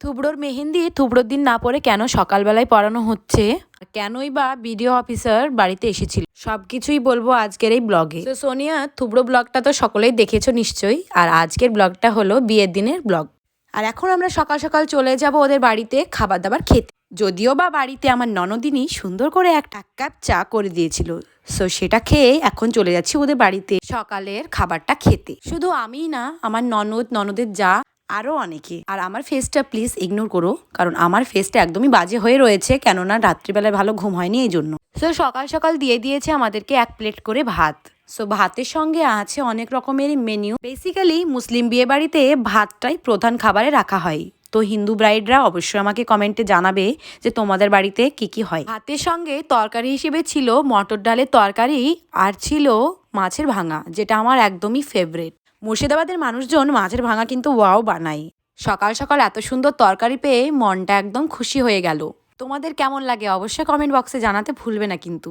থুবড়োর মেহেন্দি থুবড়োর দিন না পরে কেন সকালবেলায় পড়ানো হচ্ছে? কেনই বা বিডিও অফিসার বাড়িতে এসেছিল? সব কিছুই বলব আজকের এই ব্লগে। তো সোনিয়া, থুবড়ো ব্লগটা তো সকলেই দেখেছ নিশ্চয়ই। আর আজকের ব্লগটা হলো বিয়ের দিনের ব্লগ। আর এখন আমরা সকাল সকাল চলে যাব ওদের বাড়িতে খাবার দাবার খেতে। যদিও বা বাড়িতে আমার ননদিনই সুন্দর করে এক কাপ চা করে দিয়েছিল। সো সেটা খেয়ে এখন চলে যাচ্ছি ওদের বাড়িতে সকালের খাবারটা খেতে। শুধু আমিই না, আমার ননদ, ননদের যা আরও অনেকে। আর আমার ফেসটা প্লিজ ইগনোর করো, কারণ আমার ফেসটা একদমই বাজে হয়ে রয়েছে, কেননা রাত্রিবেলায় ভালো ঘুম হয়নি এই জন্য। সো সকাল সকাল দিয়ে দিয়েছে আমাদেরকে এক প্লেট করে ভাত। সো ভাতের সঙ্গে আছে অনেক রকমের মেনিউ বেসিক্যালি মুসলিম বিয়ে বাড়িতে ভাতটাই প্রধান খাবারে রাখা হয়। তো হিন্দু ব্রাইডরা অবশ্যই আমাকে কমেন্টে জানাবে যে তোমাদের বাড়িতে কি কি হয়। ভাতের সঙ্গে তরকারি হিসেবে ছিল মটর ডালের তরকারি আর ছিল মাছের ভাঙা, যেটা আমার একদমই ফেভারেট মুর্শিদাবাদের মানুষজন মাছের ভাঙা কিন্তু ওয়াও বানায়। সকাল সকাল এত সুন্দর তরকারি পেয়ে মনটা একদম খুশি হয়ে গেল। তোমাদের কেমন লাগে অবশ্যই কমেন্ট বক্সে জানাতে ভুলবে না কিন্তু।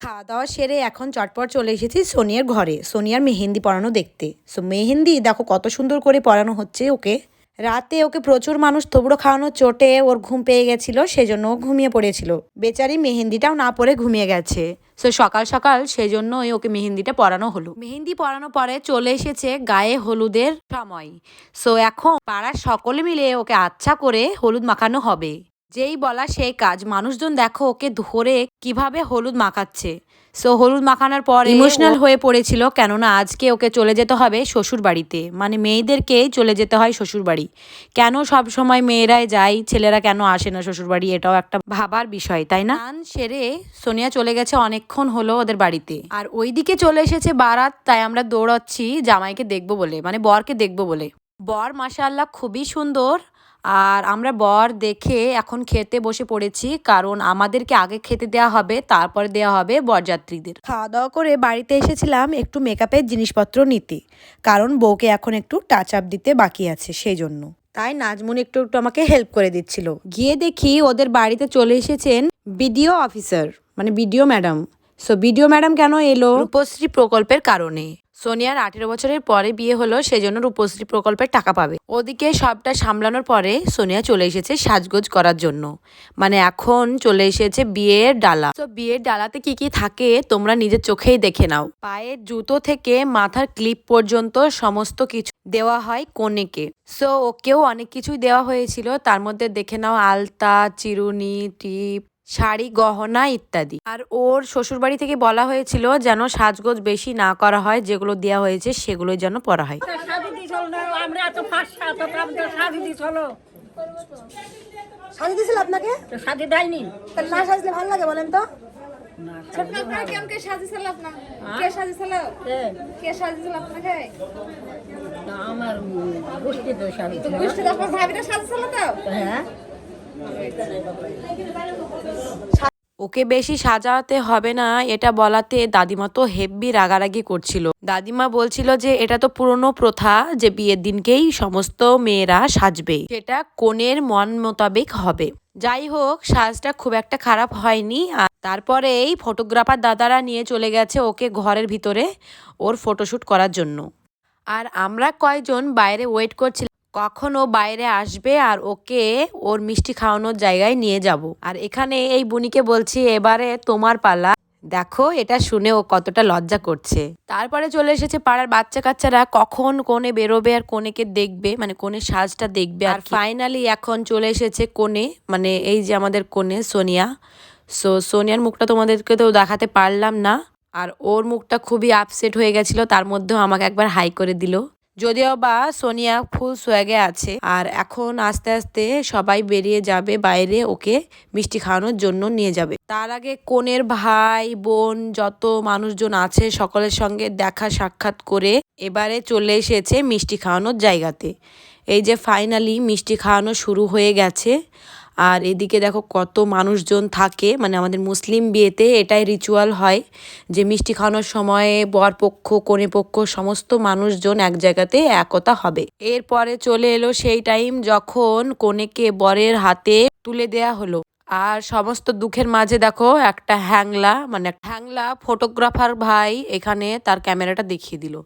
খাওয়া দাওয়া সেরে এখন চটপট চলে এসেছি সোনিয়ার ঘরে। সোনিয়ার মেহেন্দি পড়ানো দেখতে। সো মেহেন্দি, দেখো কত সুন্দর করে পড়ানো হচ্ছে ওকে। রাতে ওকে প্রচুর মানুষ থবড়ো খাওয়ানোর চোটে ওর ঘুম পেয়ে গেছিল, সেজন্য ও ঘুমিয়ে পড়েছিল। বেচারি মেহেন্দিটাও না পরে ঘুমিয়ে গেছে। সো সকাল সকাল সেজন্যই ওকে মেহেন্দিটা পরানো হলো। মেহেন্দি পরানো পরে চলে এসেছে গায়ে হলুদের সময়। সো এখন পাড়ার সকলে মিলে ওকে আচ্ছা করে হলুদ মাখানো হবে। যেই বলা সেই কাজ। মানুষজন দেখো ওকে ধরে কীভাবে হলুদ মাখাচ্ছে। সো হলুদ মাখানোর পর ইমোশনাল হয়ে পড়েছিল কেননা আজকে ওকে চলে যেতে হবে শ্বশুর বাড়িতে মানে মেয়েদেরকে চলে যেতে হয় শ্বশুর বাড়ি কেন সব সময় মেয়েরাই যায় ছেলেরা কেন আসে না শ্বশুর বাড়ি এটাও একটা ভাবার বিষয় তাই না? গান সেরে সোনিয়া চলে গেছে অনেকক্ষণ হলো ওদের বাড়িতে। আর ওইদিকে চলে এসেছে বারাত তাই আমরা দৌড়াচ্ছি জামাইকে দেখব বলে মানে বরকে দেখব বলে। বর মাশাআল্লাহ খুবই সুন্দর। আর আমরা বর দেখে এখন খেতে বসে পড়েছি কারণ আমাদেরকে আগে খেতে দেওয়া হবে তারপরে দেওয়া হবে বরযাত্রীদের। খাওয়া দাওয়া করে বাড়িতে এসেছিলাম একটু মেকআপের জিনিসপত্র নিতে কারণ বউকে এখন একটু টাচ আপ দিতে বাকি আছে সেই জন্য তাই নাজমুন একটু একটু আমাকে হেল্প করে দিচ্ছিল। গিয়ে দেখি ওদের বাড়িতে চলে এসেছেন বিডিও অফিসার মানে BDO madam so BDO madam কেন এলো? রূপশ্রী প্রকল্পের কারণে। সোনিয়ার আঠেরো বছরের পরে বিয়ে হলো, সেজন্য রূপশ্রী প্রকল্পের টাকা পাবে। ওদিকে সবটা সামলানোর পরে সোনিয়া চলে এসেছে সাজগোজ করার জন্য। মানে এখন চলে এসেছে বিয়ের ডালা। তো বিয়ের ডালাতে কি কি থাকে, তোমরা নিজের চোখেই দেখে নাও। পায়ের জুতো থেকে মাথার ক্লিপ পর্যন্ত সমস্ত কিছু দেওয়া হয় কনেকে। সো ওকেও অনেক কিছুই দেওয়া হয়েছিল। তার মধ্যে দেখে নাও আলতা, চিরুনি, টিপ শাড়ি গহনা ইত্যাদি। আর ওর শ্বশুরবাড়ি থেকে বলা হয়েছিল যেন সাজগোজ বেশি না করা হয় যেগুলো দেওয়া হয়েছে সেগুলোই যেন পরা হয়। শাদি দিছিল না আমরা তো আমাদের শাদি দিছিল আপনাকে? তো দেয়নি। তাহলে না সাজলে ভালো লাগে বলেন তো। কে সাজিয়েছিল আপনার কে সাজিয়েছিল এ, কে সাজিয়েছিল আপনাকে? আমার গোষ্ঠী তো আপনার ভাবিটা সাজিয়েছিল তো? হ্যাঁ? ওকে বেশি সাজাতে হবে না, এটা বলাতে দাদিমা তো হেব্বি রাগারাগি করছিল। দাদিমা বলছিল যে, এটা তো পুরনো প্রথা যে বিয়ের দিনকেই সমস্ত মেয়েরা সাজবে। সেটা কোণের মন মোতাবেক হবে। যাই হোক, সাজটা খুব একটা খারাপ হয়নি আর তারপরে এই ফটোগ্রাফার দাদারা নিয়ে চলে গেছে ওকে ঘরের ভিতরে ওর ফটোশ্যুট করার জন্য। আর আমরা কয়জন বাইরে ওয়েট করছিলাম কখন ও বাইরে আসবে আর ওকে ওর মিষ্টি খাওয়ানোর জায়গায় নিয়ে যাব। আর এখানে এই বুনিকে বলছি এবারে তোমার পালা। দেখো এটা শুনে ও কতটা লজ্জা করছে। তারপরে চলে এসেছে পাড়ার বাচ্চা কাচ্চারা কখন কোণে বেরোবে আর কোনেকে দেখবে মানে কোণের সাজটা দেখবে আর ফাইনালি এখন চলে এসেছে কোণে মানে এই যে আমাদের কোণে সোনিয়া। সো সোনিয়ার মুখটা তোমাদেরকে তো দেখাতে পারলাম না। আর ওর মুখটা খুবই আপসেট হয়ে গেছিল তার মধ্যেও আমাকে একবার হাই করে দিল। যদিও বা সোনিয়া ফুল সোয়াগে আছে, আর এখন আস্তে আস্তে সবাই বেরিয়ে যাবে বাইরে ওকে মিষ্টি খাওয়ানোর জন্য নিয়ে যাবে। তার আগে কোনের ভাই, বোন যত মানুষজন আছে সকলের সঙ্গে দেখা সাক্ষাৎ করে এবারে চলে এসেছে মিষ্টি খাওয়ানোর জায়গাতে। এই যে ফাইনালি মিষ্টি খাওয়ানো শুরু হয়ে গেছে আর এদিকে দেখো কত মানুষজন থাকে মানে আমাদের মুসলিম বিয়েতে এটাই রিচুয়াল হয় যে মিষ্টি খাওয়ানোর সময়ে বর পক্ষ কোণে পক্ষ সমস্ত মানুষজন এক জায়গাতে একতা হবে। এরপরে চলে এলো সেই টাইম যখন কনেকে বরের হাতে তুলে দেয়া হলো। আর সমস্ত দুঃখের মাঝে দেখো একটা হ্যাংলা মানে হ্যাংলা ফটোগ্রাফার ভাই এখানে তার ক্যামেরাটা দেখিয়ে দিল।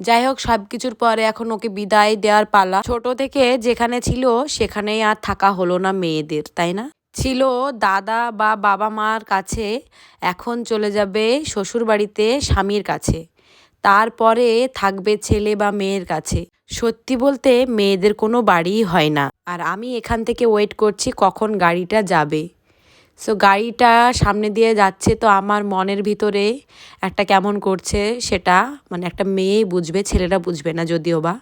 যাই হোক সব কিছুর পরে এখন ওকে বিদায় দেওয়ার পালা। ছোট থেকে যেখানে ছিল সেখানেই আর থাকা হলো না মেয়েদের, তাই না? ছিল দাদা বা বাবা মার কাছে, এখন চলে যাবে শ্বশুর বাড়িতে স্বামীর কাছে। তারপরে থাকবে ছেলে বা মেয়ের কাছে। সত্যি বলতে মেয়েদের কোনো বাড়িই হয় না। আর আমি এখান থেকে ওয়েট করছি কখন গাড়িটা যাবে। সো গাড়িটা সামনে দিয়ে যাচ্ছে তো আমার মনের ভিতরে একটা কেমন করছে সেটা মানে একটা মেয়েই বুঝবে, ছেলেরা বুঝবে না যদিও বা।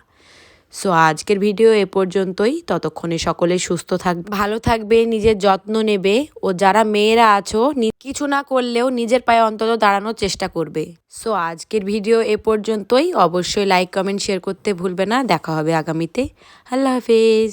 সো আজকের ভিডিও এ পর্যন্তই। ততক্ষণে সকলে সুস্থ থাক, ভালো থাকবে, নিজের যত্ন নেবে ও যারা মেয়েরা আছো কিছু না করলেও নিজের পায়ে অন্তত দাঁড়ানোর চেষ্টা করবে। সো আজকের ভিডিও এ পর্যন্তই। অবশ্যই লাইক কমেন্ট শেয়ার করতে ভুলবে না। দেখা হবে আগামীতে। আল্লাহ হাফেজ।